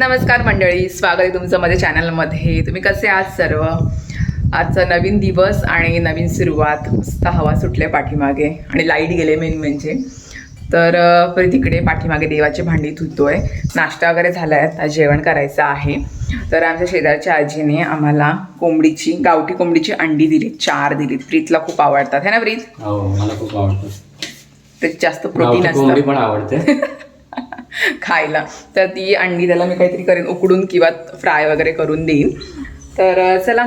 नमस्कार मंडळी स्वागत आहे तुमचं माझ्या चॅनलमध्ये. तुम्ही कसे आहात सर्व? आजचा नवीन दिवस आणि नवीन सुरुवात. मस्त हवा सुटले पाठीमागे आणि लाइट गेले मेन म्हणजे. तर परत तिकडे पाठीमागे देवाची भांडी धुतोय. नाश्ता वगैरे झाला आहे आता जेवण करायचं आहे. तर आमच्या शेजारच्या आजीने आम्हाला कोंबडीची गावठी कोंबडीची अंडी दिली चार दिलीत. प्रीतला खूप आवडतात. है ना प्रीत? हो मला खूप आवडतं. त्यात जास्त प्रोटीन असतं. पण आवडते. खायला. तर ती अंडी त्याला मी काहीतरी करेन उकडून किंवा फ्राय वगैरे करून देईन. तर चला.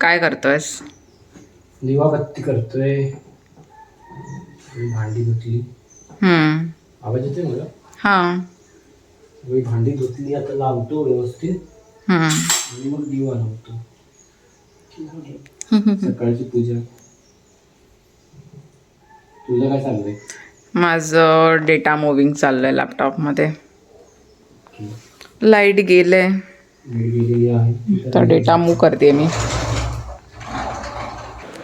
काय करतोयस? दिवा बत्ती करतोय. भांडी धुतली. हम्म. आवाज येतोय मला? हा. भांडी धुतली आता लावतो व्यवस्थित. हम्म. आणि मग दिवा लावतो. सकाळची पूजा. तुझं काय चाललंय? माझं डेटा मुव्हिंग चाललंय लॅपटॉपमध्ये लाइट गेले तर डेटा मूव करते मी.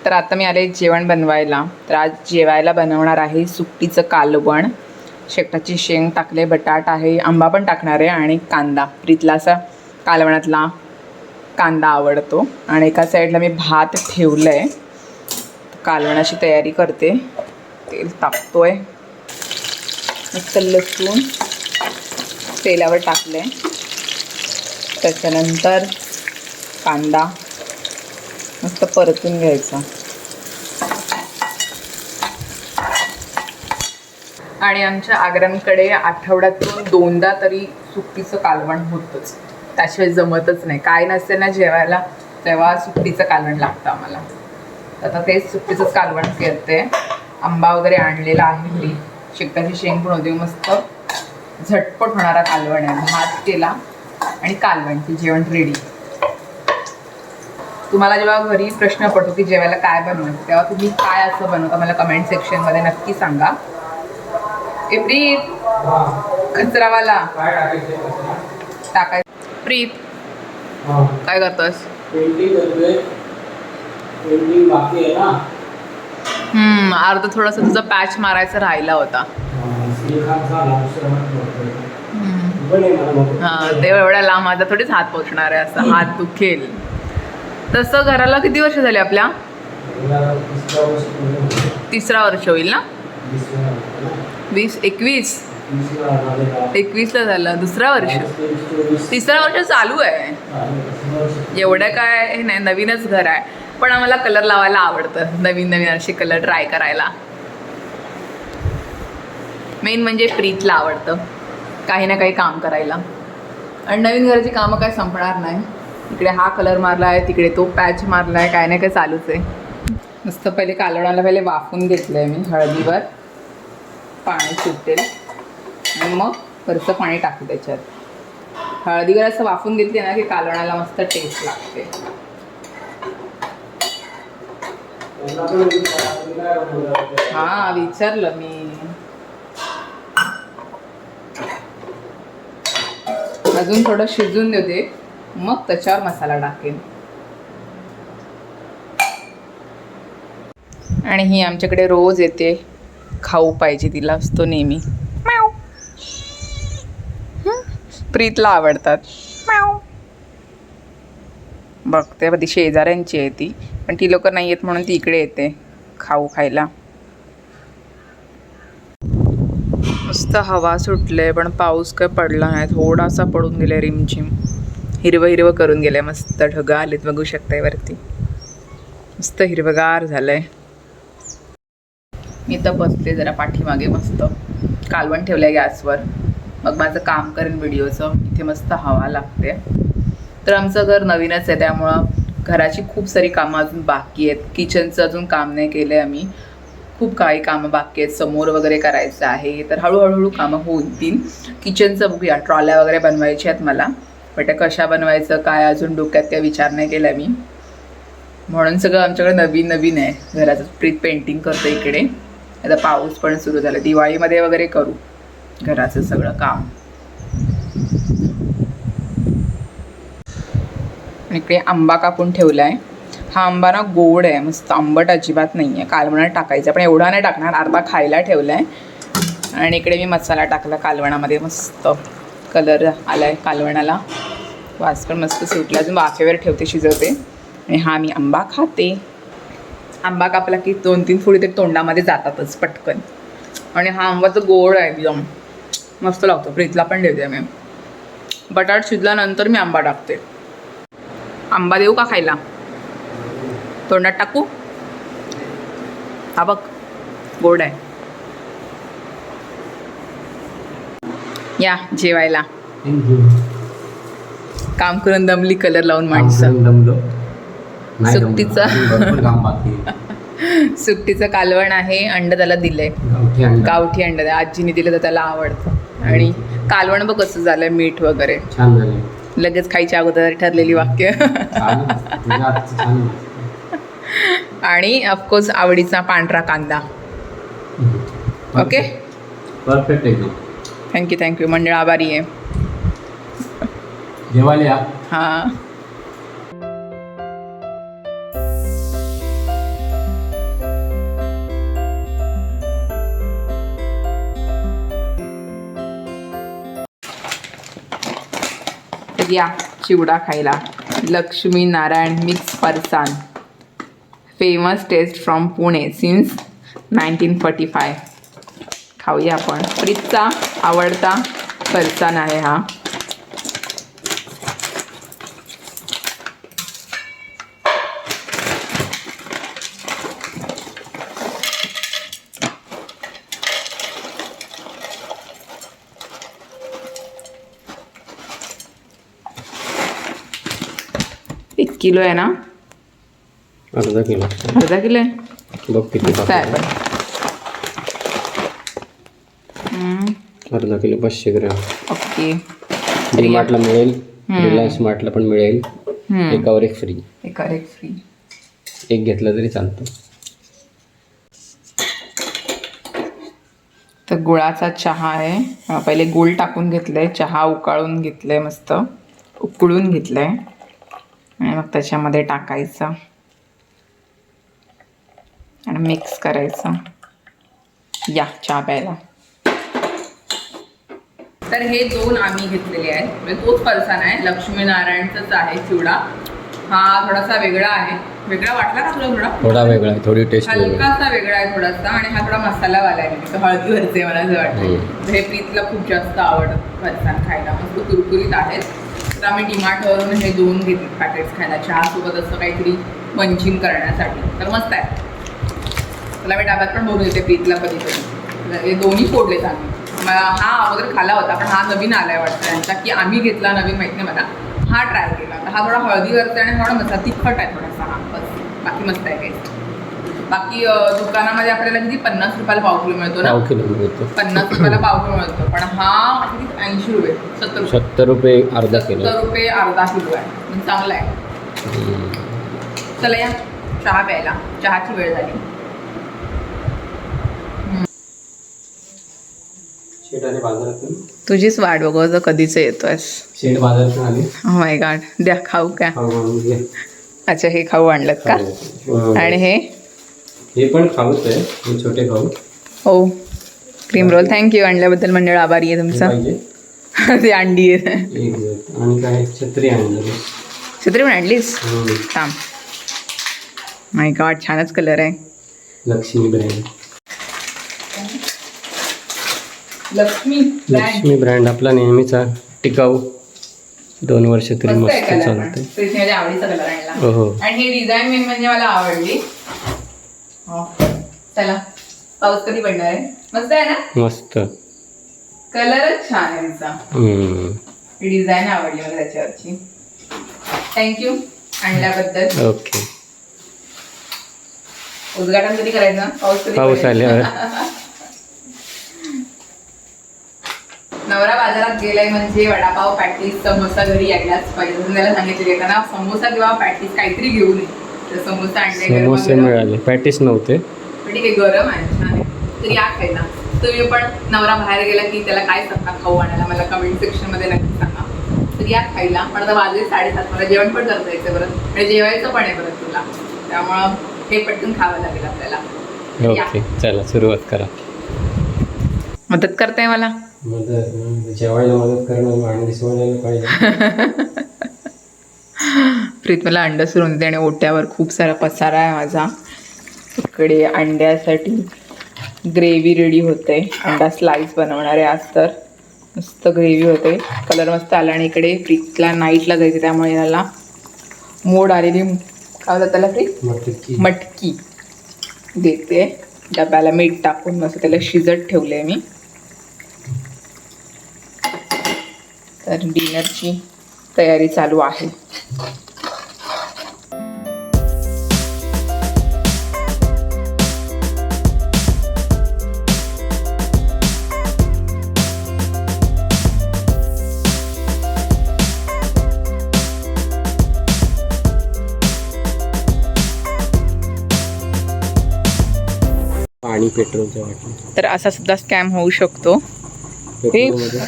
तर आता मी आले जेवण बनवायला. तर आज जेवायला बनवणार आहे सुकटीचं कालवण. शेकटाची शेंग टाकले बटाट आहे आंबा पण टाकणार आहे आणि कांदा. प्रीतला असा कालवणातला कांदा आवडतो आणि एका साईडला मी भात ठेवलं आहे कालवणाची तयारी करते. तेल टाकतोय मस्त लसूण तेलावर टाकलं आहे त्याच्यानंतर कांदा मस्त परतून घ्यायचा. आणि आमच्या आग्र्यांकडे आठवड्यातून दोनदा तरी सुट्टीचं कालवण होतंच. त्याशिवाय जमतच नाही. काय नसते ना जेवायला तेव्हा सुट्टीचं कालवण लागतं आम्हाला. तर आता तेच सुट्टीचंच कालवण करते. आंबा वगैरे आणलेला आहे घरी. शेकटाची शेंग पण होती मस्त. झटपट होणारा कालवण आहे. भात केला आणि कालवणची जेवण रेडी तुम्हाला जेव्हा घरी प्रश्न पडतो की जेवायला काय बनवायचं तेव्हा तुम्ही काय असं बनवता मला कमेंट सेक्शनमध्ये नक्की सांगा. ए प्रीत कचरावाला. टाकाय प्रीत. काय करतोस हम्म अर्ध थोडासा तुझा पॅच मारायचा राहिला होता. हा ते एवढ्या लांब माझा थोडीच हात पोचणार आहे असं. हात दुखेल. तसं घराला किती वर्ष झाली आपल्या? तिसरा वर्ष होईल. ना? वीस एकवीस. एकवीसला झालं दुसरा वर्ष. तिसरा वर्ष चालू आहे. एवढं काय हे नाही नवीनच घर आहे. पण आम्हाला कलर लावायला आवडतं. नवीन नवीन असे कलर ट्राय करायला. मेन म्हणजे प्रीतला आवडतं. काही ना काही काम करायला. आणि नवीन घराची कामं काय संपणार नाही. इकडे हा कलर मारला आहे तिकडे तो पॅच मारला आहे काय ना काय चालूच आहे. मस्त पहिले कालवणाला पहिले वाफून घेतलं आहे मी हळदीवर. पाणी सुटेल. आणि मग वरचं पाणी टाकू त्याच्यात. हळदीवर असं वाफून घेतली ना की कालवणाला मस्त टेस्ट लागते. हा विचारलं मी. अजून थोडं शिजून देते मग त्याच्यावर मसाला टाकेन. आणि ही आमच्याकडे रोज येते. खाऊ पाहिजे तिला असतो नेहमी म्याव. हं? प्रीतला आवडतात. म्याव. बघते ती शेजाऱ्यांची आहे ती पण ती लोक नाही येत म्हणून ती इकडे येते खाऊ खायला. मस्त हवा सुटले पण पाऊस काय पडला नाही. थोडासा पडून गेलाय रिमझिम. हिरवं हिरवं करून गेलंय मस्त ढग आलेत बघू शकताय वरती. मस्त हिरवगार झालंय. मी तर बसते जरा पाठीमागे मस्त. कालवण ठेवलंय गॅसवर. मग माझं काम करेन व्हिडिओचं. इथे मस्त हवा लागते. तर आमचं घर नवीनच आहे त्यामुळं घराची खूप सारी कामं अजून बाकी आहेत. किचनचं अजून काम नाही केलं आहे आम्ही. खूप काही कामं बाकी आहेत. समोर वगैरे करायचं आहे. तर हळूहळू कामं होतील. किचनचं बघूया. ट्रॉल्या वगैरे बनवायच्या आहेत मला. बट त्या कशा बनवायचं काय अजून डोक्यात त्या विचार नाही केला मी. म्हणून सगळं आमच्याकडे नवीन नवीन आहे. घराचं प्री पेंटिंग करतो इकडे. आता पाऊस पण सुरू झाला. दिवाळीमध्ये वगैरे करू. घराचं सगळं काम. इकडे आंबा कापून ठेवला आहे हा आंबा ना गोड आहे मस्त आंबट अजिबात नाही आहे कालवणात टाकायचं पण एवढा नाही टाकणार अर्धा खायला ठेवला आहे आणि इकडे मी मसाला टाकला कालवणामध्ये मस्त कलर आला आहे कालवणाला. वास पण मस्त सुटला. अजून वाफेवर ठेवते शिजवते. आणि हा मी आंबा खाते. आंबा कापला की दोन तीन फुडी तरी तोंडामध्ये जातातच पटकन. आणि हा आंबा तर गोड आहे एकदम. मस्त लागतो प्रीतला पण देते मी. बटाट शिजल्यानंतर मी आंबा टाकते. आंबा देऊ का खायला? तोंडात टाकू? हा बघ गोड आहे. या जेवायला. काम करून दमली कलर लावून माणसं. सुट्टीचा. सुट्टीचं कालवण आहे अंड त्याला दिलंय. गावठी अंडा. आजीने दिलं तर त्याला आवडतं. आणि कालवण बघ कसं झालंय मीठ वगैरे. छान झाले लगेच खायच्या अगोदर ठरलेली वाक्य. आहे. आणि ऑफकोर्स आवडीचा पांढरा कांदा. Okay perfect. एकदम. थँक्यू थँक्यू मंडळ आभारी आहे. जेवायला या. हां. या चिवडा खायला. Lakshmi Narayan mix farsan famous taste from Pune since nineteen forty five खाऊया आपण. प्रीतचा आवडता फरसाण आहे हा एक किलो आहे ना? अर्धा किलो. अर्धा किलो आहे? बघ किती अर्धा किलो पाचशे ग्रॅम. ओके. डी मार्टला मिळेल. रिलायन्स मार्टला पण मिळेल. एकावर एक फ्री एका एक फ्री एक घेतलं तरी चालतं. तर गुळाचा चहा आहे. पहिले गुळ टाकून घेतलंय. चहा उकाळून घेतलंय मस्त. उकळून घेतलंय. आणि मग त्याच्यामध्ये टाकायचं. आणि मिक्स करायचं. या चहा प्यायला तर हे दोन आम्ही घेतलेले आहेत. म्हणजे तोच फरसाण आहे. लक्ष्मीनारायणचाच आहे चिवडा. हा थोडासा वेगळा आहे. वेगळा वाटला का तुला थोडा? थोडा वेगळा आहे. थोडी टेस्ट वेगळी हलकासा वेगळा आहे थोडासा आणि हा थोडा मसालावाला आहे. म्हणजे हळदीवरचे मला असं वाटतं. हम्म. हे प्रीतला खूप जास्त आवडत फरसाण खायला. मस्त कुरकुरीत आहेत. तर आम्ही डिमार्टवरून हे दोन घेतले पॅकेट्स खायला. चहासोबत असं काहीतरी मंचिंग करण्यासाठी. तर मस्त आहे. मला मी डाब्यात पण भरून येते प्रीतला कधी कधी. हे दोन्ही फोडले आम्ही. मला हा अगोदर खाला होता पण हा नवीन आलाय वाटतं यांचा की आम्ही घेतला नवीन माहिती नाही मला. हा ट्राय केला. तर हा थोडा हळदी करते आणि थोडा मसा तिखट आहे थोडासा. हा बस. बाकी मस्त आहे काही बाकी दुकानामध्ये आपल्याला किती? पन्नास रुपयाला पाव किलो मिळतो ना? पाव किलो मिळतो. पन्नास रुपयाला पाव किलो मिळतो. पण हा किती? ऐंशी रुपये. सत्तर रुपये. सत्तर रुपये अर्धा किलो. सत्तर रुपये अर्धा किलो आहे. म्हणजे चांगला आहे. चला या. चहा प्यायला. चहाची वेळ झाली. तुझीच वाट बघ. कधीच बाजारातून आले? माय गॉड द्या खाऊ का? खाऊ आणून घे. अच्छा हे खाऊ आणलं का? हो. आणि हे? हे पण खाऊच आहे. हे छोटे खाऊ हो. Cream roll. थँक्यू आणल्याबद्दल मंडळ आभारी आहे हे तुमचा ते अंडी आहे. आणि काय? छत्री आणलं. छत्री पण आणलीस. थांब. माय गॉड छानच कलर आहे. लक्ष्मी ब्रँड. लक्ष्मी लक्ष्मी ब्रँड. आपला नेहमीचा टिकाऊ दोन वर्ष तरी मस्त चालते आवडीचा कलर आणला. हो हो. आणि ही डिझाईन मेन म्हणजे मला आवडली. हो. चला पाऊस कधी पडणार आहे? मस्त आहे ना? मस्त. कलरच छान आहे तिचा. ही डिझाईन आवडली मला त्याच्यावरची. थँक्यू आणल्याबद्दल. ओके उद्घाटन कधी करायचं? पाऊस कधी पाऊस? आल्यावर. नवरा बाजारात गेलाय म्हणजे वडापाव पॅटीस समोसा घरी यायलाच पाहिजे. त्याला सांगितले त्यांना समोसा किंवा पॅटीस काहीतरी घेऊन ये. समोसा आणले. मिळाले. पॅटीस नव्हते. पण ठीक आहे गरम आहे छान आहे. तर या खायला. तुम्ही पण नवरा बाहेर गेला की त्याला काय सांगता खाऊ आणायला? मला कमेंट सेक्शनमध्ये नक्की सांगा. तर या खायला. पण आता वाजले साडेसात. मला जेवण पण करता यायचं परत आणि जेवायचं पण आहे परत तुला. त्यामुळं हे पटकन खावं लागेल आपल्याला. ओके चला सुरुवात करा. मदत करताय मला? मदत जेवायला मदत करणं आणि दिसवायला पाहिजे. प्रीत मला अंड सुरून देते आणि ओट्यावर खूप सारा पसारा आहे माझा. इकडे अंड्यासाठी ग्रेव्ही रेडी होते. अंडा स्लाइस बनवणार आहे आज तर. मस्त ग्रेव्ही होते. कलर मस्त आला आणि इकडे प्रीतला नाईटला जायचं त्यामुळे याला मोड आलेली काय होतं त्याला प्रीत मटकी. मटकी. देते. डब्याला मीठ टाकून मस्त त्याला शिजत ठेवले मी. तर डिनरची तयारी चालू आहे. पाणी पेट्रोलच्या वाटलं तर असा सुद्धा स्कॅम होऊ शकतो. पेट्रोलमध्ये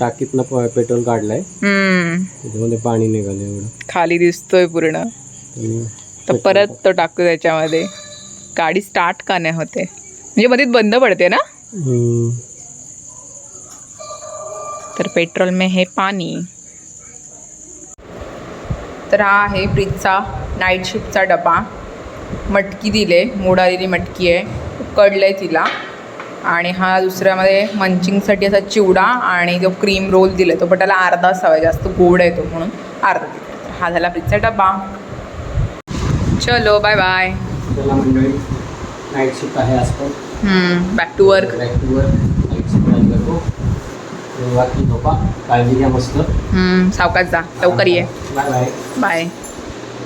टाकीतनं प- पेट्रोल काढलाय. हम्म, त्याच्यामध्ये पाणी निघालं एवढं. खाली दिसतोय पूर्ण. आणि तर परत तो टाकतो त्याच्यामध्ये. गाडी स्टार्ट का नाही होते. म्हणजे मध्ये बंद पडते ना? हम्म, तर पेट्रोल में हे पाणी. तर हा आहे ब्रिजचा नाईट शिफ्टचा डबा. मटकी दिले. मोड आलेली मटकी आहे. उकडलं आहे तिला. आणि हा दुसऱ्यामध्ये मंचिंगसाठी असा चिवडा आणि जो क्रीम रोल दिला तो पण त्याला अर्धाच हवा जास्त गोड आहे तो म्हणून अर्धा दिला हा झाला ब्रिजचा डबा चलो बाय बाय नाईट शिफ्ट आहे बॅक टू वर्क ॲक्टिव्हवर नाईट शिफ्ट आहे करतो बाकी झोपा काळजी घ्या मस्त. सावकाश जा. लवकर ये. Bye bye bye